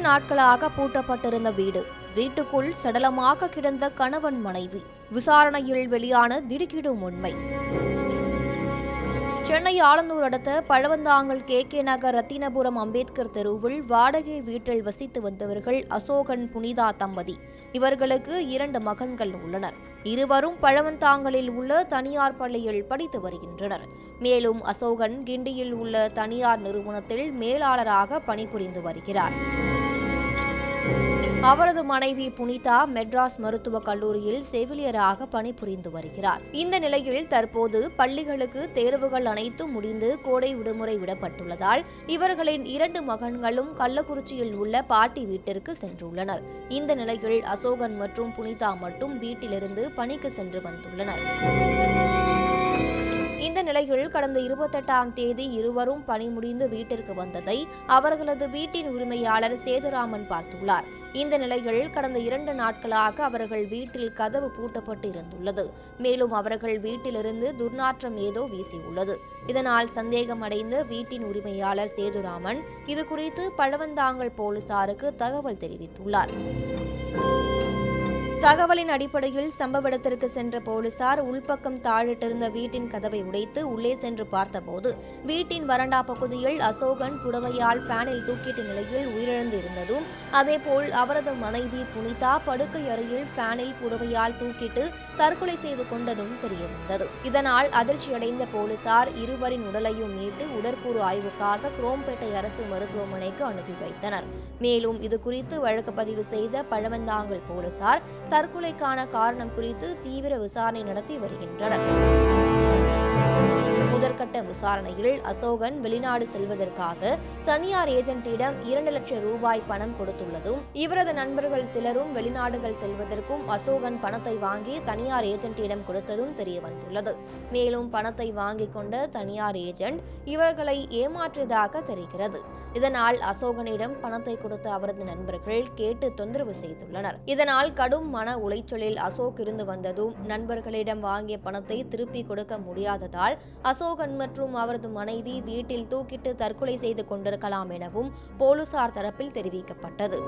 நாட்களாக பூட்டப்பட்டிருந்த வீடு. வீட்டுக்குள் சடலமாக கிடந்த கணவன் மனைவி. விசாரணையில் வெளியான திடுக்கிடும் உண்மை. சென்னை ஆலந்தூர் அடுத்த பழவந்தாங்கல் கே. கே. நகர் ரத்தினபுரம் அம்பேத்கர் தெருவில் வாடகை வீட்டில் வசித்து வந்தவர்கள் அசோகன் புனிதா தம்பதி. இவர்களுக்கு இரண்டு மகன்கள் உள்ளனர். இருவரும் பழவந்தாங்கலில் உள்ள தனியார் பள்ளியில் படித்து வருகின்றனர். மேலும் அசோகன் கிண்டியில் உள்ள தனியார் நிறுவனத்தில் மேலாளராக பணிபுரிந்து வருகிறார். அவரது மனைவி புனிதா மெட்ராஸ் மருத்துவக் கல்லூரியில் செவிலியராக பணிபுரிந்து வருகிறார். இந்த நிலையில் தற்போது பள்ளிகளுக்கு தேர்வுகள் அனைத்தும் முடிந்து கோடை விடுமுறை விடப்பட்டுள்ளதால் இவர்களின் இரண்டு மகன்களும் கள்ளக்குறிச்சியில் உள்ள பாட்டி வீட்டிற்கு சென்றுள்ளனர். இந்த நிலையில் அசோகன் மற்றும் புனிதா மட்டும் வீட்டிலிருந்து பணிக்கு சென்று வந்துள்ளனர். இந்த நிலையில் கடந்த இருபத்தெட்டாம் தேதி இருவரும் பணி முடிந்து வீட்டிற்கு வந்ததை அவர்களது வீட்டின் உரிமையாளர் சேதுராமன் பார்த்துள்ளார். இந்த நிலையில் கடந்த இரண்டு நாட்களாக அவர்கள் வீட்டில் கதவு பூட்டப்பட்டு இருந்துள்ளது மேலும் அவர்கள் வீட்டிலிருந்து துர்நாற்றம் ஏதோ வீசியுள்ளது. இதனால் சந்தேகமடைந்த வீட்டின் உரிமையாளர் சேதுராமன் இது குறித்து பழவந்தாங்கல் போலீசாருக்கு தகவல் தெரிவித்துள்ளார். தகவலின் அடிப்படையில் சம்பவ இடத்திற்கு சென்ற போலீசார் உள்பக்கம் தாழிட்டிருந்த வீட்டின் கதவை உடைத்து உள்ளே சென்று பார்த்தபோது வீட்டின் வறண்டா பகுதியில் அசோகன் புடவையால் ஃபேனில் தூக்கிட்ட நிலையில் உயிரிழந்து இருந்ததும் அதேபோல் அவரது மனைவி புனிதா படுக்கை அறையில் ஃபேனில் புடவையால் தூக்கிட்டு தற்கொலை செய்து கொண்டதும் தெரியவந்தது. இதனால் அதிர்ச்சியடைந்த போலீசார் இருவரின் உடலையும் மீட்டு உடற்கூறு ஆய்வுக்காக குரோம்பேட்டை அரசு மருத்துவமனைக்கு அனுப்பி வைத்தனர். மேலும் இது குறித்து வழக்கு பதிவு செய்த பழவந்தாங்கல் போலீசார் தற்கொலைக்கான காரணம் குறித்து தீவிர விசாரணை நடத்தி வருகின்றனர். முதற்கட்ட விசாரணையில் அசோகன் வெளிநாடு செல்வதற்காக தனியார் ஏஜென்ட்டிடம் இரண்டு லட்சம் ரூபாய் பணம் கொடுத்துள்ளதும் இவரது நண்பர்கள் சிலரும் வெளிநாடுகள் செல்வதற்கும் அசோகன் பணத்தை வாங்கி தனியார் ஏஜென்ட்டிடம் கொடுத்ததும் தெரியவந்துள்ளது. மேலும் பணத்தை வாங்கிக் கொண்ட தனியார் ஏஜென்ட் இவர்களை ஏமாற்றியதாக தெரிகிறது. இதனால் அசோகனிடம் பணத்தை கொடுத்த அவரது நண்பர்கள் கேட்டு தொந்தரவு செய்துள்ளனர். இதனால் கடும் மன உளைச்சலில் அசோக் இருந்து வந்ததும் நண்பர்களிடம் வாங்கிய பணத்தை திருப்பி கொடுக்க முடியாததால் அசோகன் மற்றும் அவரது மனைவி வீட்டில் தூக்கிட்டு தற்கொலை செய்து கொண்டிருக்கலாம் எனவும் போலீசார் தரப்பில் தெரிவிக்கப்பட்டது.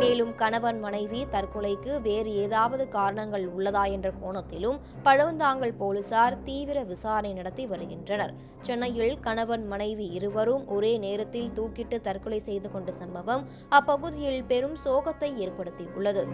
மேலும் கணவன் மனைவி தற்கொலைக்கு வேறு ஏதாவது காரணங்கள் உள்ளதா என்ற கோணத்திலும் பழவந்தாங்கல் போலீசார் தீவிர விசாரணை நடத்தி வருகின்றனர். சென்னையில் கணவன் மனைவி இருவரும் ஒரே நேரத்தில் தூக்கிட்டு தற்கொலை செய்து கொண்ட சம்பவம் அப்பகுதியில் பெரும் சோகத்தை ஏற்படுத்தியுள்ளது.